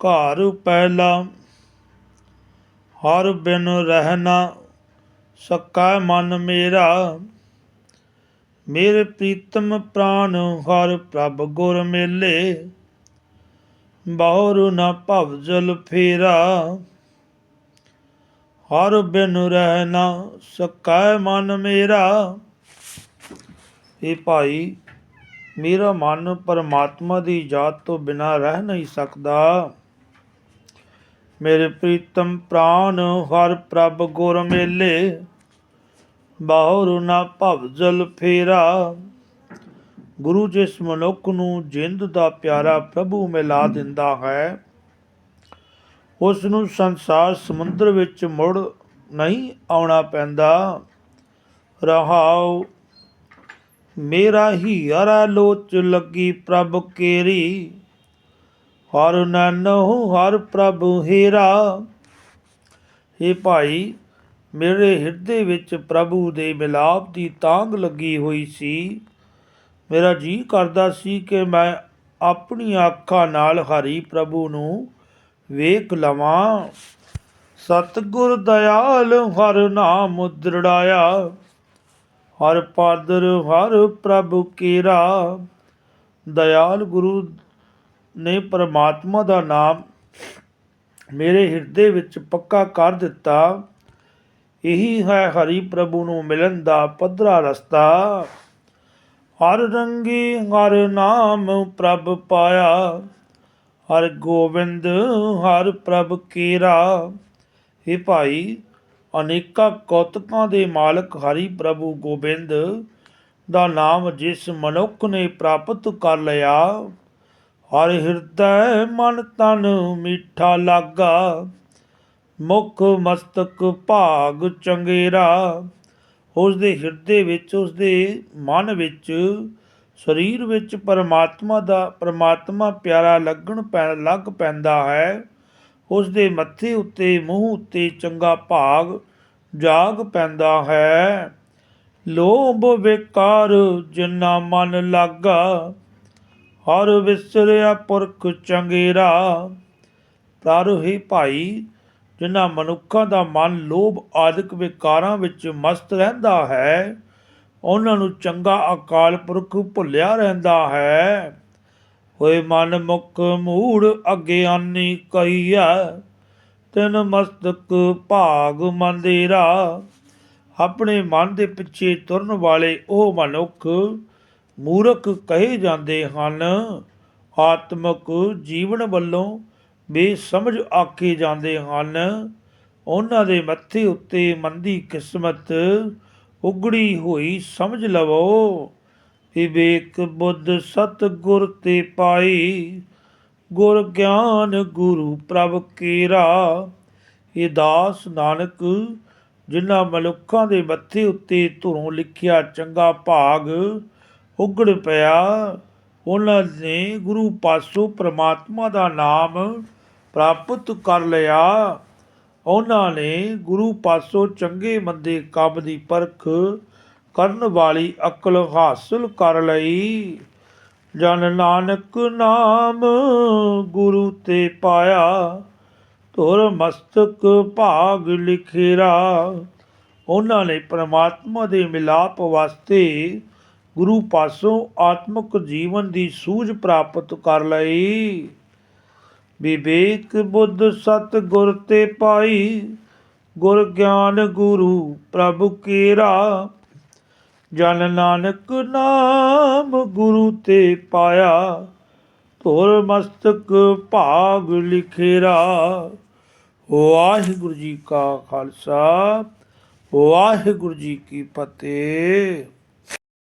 ਘਰ ਪਹਿਲਾ। ਹਰ ਬਿਨ ਰਹਿਣਾ ਸਕਾ ਮਨ ਮੇਰਾ। ਮੇਰੇ ਪ੍ਰੀਤਮ ਪ੍ਰਾਨ ਹਰ ਪ੍ਰਭ ਗੁਰ ਮੇਲੇ। ਬਹੁਰ ਨ ਭਵਜਲ ਫੇਰਾ। ਹਰ ਬਿਨ ਰਹਿਣਾ ਸਕਾ ਮਨ ਮੇਰਾ। ਇਹ ਭਾਈ, ਮੇਰਾ ਮਨ ਪਰਮਾਤਮਾ ਦੀ ਯਾਦ ਤੋਂ ਬਿਨਾ ਰਹਿ ਨਹੀਂ ਸਕਦਾ। ਮੇਰੇ ਪ੍ਰੀਤਮ ਪ੍ਰਾਨ, ਹਰ ਪ੍ਰਭ ਗੁਰ ਮੇਲੇ। ਬਾਹੁਰ ਨਾ ਭਵਜਲ ਫੇਰਾ। ਗੁਰੂ ਜਿਸ ਮਨੁੱਖ ਨੂੰ ਜਿੰਦ ਦਾ ਪਿਆਰਾ ਪ੍ਰਭੂ ਮਿਲਾ ਦਿੰਦਾ ਹੈ, ਉਸ ਨੂੰ ਸੰਸਾਰ ਸਮੁੰਦਰ ਵਿੱਚ ਮੁੜ ਨਹੀਂ ਆਉਣਾ ਪੈਂਦਾ। ਰਹਾਉ, ਮੇਰਾ ਹੀ ਹਰਾ ਲੋਚ ਲੱਗੀ ਪ੍ਰਭ ਕੇਰੀ। ਹਰ ਨਾਨੋ ਹਰ ਪ੍ਰਭੂ ਹੀਰਾ। ਇਹ ਭਾਈ, ਮੇਰੇ ਹਿਰਦੇ ਵਿੱਚ ਪ੍ਰਭੂ ਦੇ ਮਿਲਾਪ ਦੀ ਤਾਂਗ ਲੱਗੀ ਹੋਈ ਸੀ। ਮੇਰਾ ਜੀ ਕਰਦਾ ਸੀ ਕਿ ਮੈਂ ਆਪਣੀ ਅੱਖਾਂ ਨਾਲ ਹਰੀ ਪ੍ਰਭੂ ਨੂੰ ਵੇਖ ਲਵਾਂ। ਸਤਿਗੁਰ ਦਇਆਲ, ਹਰ ਨਾਮ ਦ੍ਰਿੜਾਇਆ ਹਰ ਪਾਦਰ, ਹਰ ਪ੍ਰਭ ਕੀਰਾ। ਦਇਆਲ ਗੁਰੂ ਨੇ ਪਰਮਾਤਮਾ ਦਾ ਨਾਮ ਮੇਰੇ ਹਿਰਦੇ ਵਿੱਚ ਪੱਕਾ ਕਰ ਦਿੱਤਾ। ਇਹੀ ਹੈ ਹਰੀ ਪ੍ਰਭੂ ਨੂੰ ਮਿਲਣ ਦਾ ਪੱਧਰਾ ਰਸਤਾ। ਹਰ ਰੰਗੀ ਹਰ ਨਾਮ ਪ੍ਰਭ ਪਾਇਆ। ਹਰ ਗੋਬਿੰਦ ਹਰ ਪ੍ਰਭ ਕੀਰਾ। ਇਹ ਭਾਈ, ਅਨੇਕਾਂ ਕੌਤਕਾਂ ਦੇ ਮਾਲਕ ਹਰੀ ਪ੍ਰਭੂ ਗੋਬਿੰਦ ਦਾ ਨਾਮ ਜਿਸ ਮਨੁੱਖ ਨੇ ਪ੍ਰਾਪਤ ਕਰ ਲਿਆ। ਹਰ ਹਿਰਦੈ ਮਨ ਤਨ ਮਿੱਠਾ ਲਾਗਾ, ਮੁਖ ਮਸਤਕ ਭਾਗ ਚੰਗੇਰਾ। ਉਸ ਦੇ ਹਿਰਦੇ ਵਿੱਚ ਉਸ ਦੇ ਮਨ ਵਿੱਚ, ਸਰੀਰ ਵਿੱਚ ਪਰਮਾਤਮਾ ਦਾ, ਪਰਮਾਤਮਾ ਪਿਆਰਾ ਲੱਗਣ ਪੈ, ਲੱਗ ਪੈਂਦਾ ਹੈ। ਉਸ ਦੇ ਮੱਥੇ ਉੱਤੇ, ਮੂੰਹ ਉੱਤੇ ਚੰਗਾ ਭਾਗ ਜਾਗ ਪੈਂਦਾ ਹੈ। ਲੋਭ ਵਿਕਾਰ ਜਿੰਨਾ ਮਨ ਲਾਗਾ ਹਰ ਵਿਸਰਿਆ ਪੁਰਖ ਚੰਗੇਰਾ। ਪਰ ਭਾਈ, ਜਿਨ੍ਹਾਂ ਮਨੁੱਖਾਂ ਦਾ ਮਨ ਲੋਭ ਆਦਿਕ ਵਿਕਾਰਾਂ ਵਿੱਚ ਮਸਤ ਰਹਿੰਦਾ ਹੈ, ਉਹਨਾਂ ਨੂੰ ਚੰਗਾ ਅਕਾਲ ਪੁਰਖ ਭੁੱਲਿਆ ਰਹਿੰਦਾ ਹੈ। ਹੋਏ ਮਨ ਮੁਖ ਮੂੜ ਅਗਿਆਨੀ ਕਈਆ ਤਨ ਮਸਤਕ ਭਾਗ ਮੰਦੇਰਾ। ਆਪਣੇ ਮਨ ਦੇ ਪਿੱਛੇ ਤੁਰਨ ਵਾਲੇ ਉਹ ਮਨੁੱਖ ਮੂਰਖ ਕਹੇ ਜਾਂਦੇ ਹਨ, ਆਤਮਕ ਜੀਵਨ ਵੱਲੋਂ ਬੇਸਮਝ ਆਕੇ ਜਾਂਦੇ ਹਨ। ਉਹਨਾਂ ਦੇ ਮੱਥੇ ਉੱਤੇ ਮੰਦੀ ਕਿਸਮਤ, ਉਗੜੀ ਹੋਈ ਸਮਝ ਲਵੋ। ਵਿਵੇਕ ਬੁੱਧ ਸਤ ਗੁਰ ਤੇ ਪਾਈ ਗੁਰ ਗਿਆਨ ਗੁਰੂ ਪ੍ਰਭ ਕੀਰਾ। ਇਹ ਦਾਸ ਨਾਨਕ, ਜਿਨ੍ਹਾਂ ਮਨੁੱਖਾਂ ਦੇ ਮੱਥੇ ਉੱਤੇ ਧੁਰੋਂ ਲਿਖਿਆ ਚੰਗਾ ਭਾਗ ਉਗੜ ਪਿਆ। ਉਹਨਾਂ ਨੇ ਗੁਰੂ ਪਾਸੋਂ ਪ੍ਰਮਾਤਮਾ ਦਾ ਨਾਮ ਪ੍ਰਾਪਤ ਕਰ ਲਿਆ। ਉਹਨਾਂ ਨੇ ਗੁਰੂ ਪਾਸੋਂ ਚੰਗੇ ਮੰਦੇ ਕੰਮ ਦੀ ਪਰਖ ਕਰਨ ਵਾਲੀ ਅਕਲ ਹਾਸਲ ਕਰ ਲਈ। ਜਨ ਨਾਨਕ ਨਾਮ ਗੁਰੂ ਤੇ ਪਾਇਆ ਤੁਰ ਮਸਤਕ ਭਾਗ ਲਿਖੇਰਾ। ਉਹਨਾਂ ਨੇ ਪ੍ਰਮਾਤਮਾ ਦੇ ਮਿਲਾਪ ਵਾਸਤੇ ਗੁਰੂ ਪਾਸੋਂ ਆਤਮਿਕ ਜੀਵਨ ਦੀ ਸੂਝ ਪ੍ਰਾਪਤ ਕਰ ਲਈ। ਵਿਵੇਕ ਬੁੱਧ ਸਤ ਗੁਰ ਤੇ ਪਾਈ ਗੁਰ ਗਿਆਨ ਗੁਰੂ ਪ੍ਰਭ ਕੇਰਾ। ਜਨ ਨਾਨਕ ਨਾਮ ਗੁਰੂ ਤੇ ਪਾਇਆ, ਧੁਰ ਮਸਤਕ ਭਾਗ ਲਿਖੇਰਾ। ਵਾਹਿਗੁਰੂ ਜੀ ਕਾ ਖਾਲਸਾ, ਵਾਹਿਗੁਰੂ ਜੀ ਕੀ ਫਤਿਹ।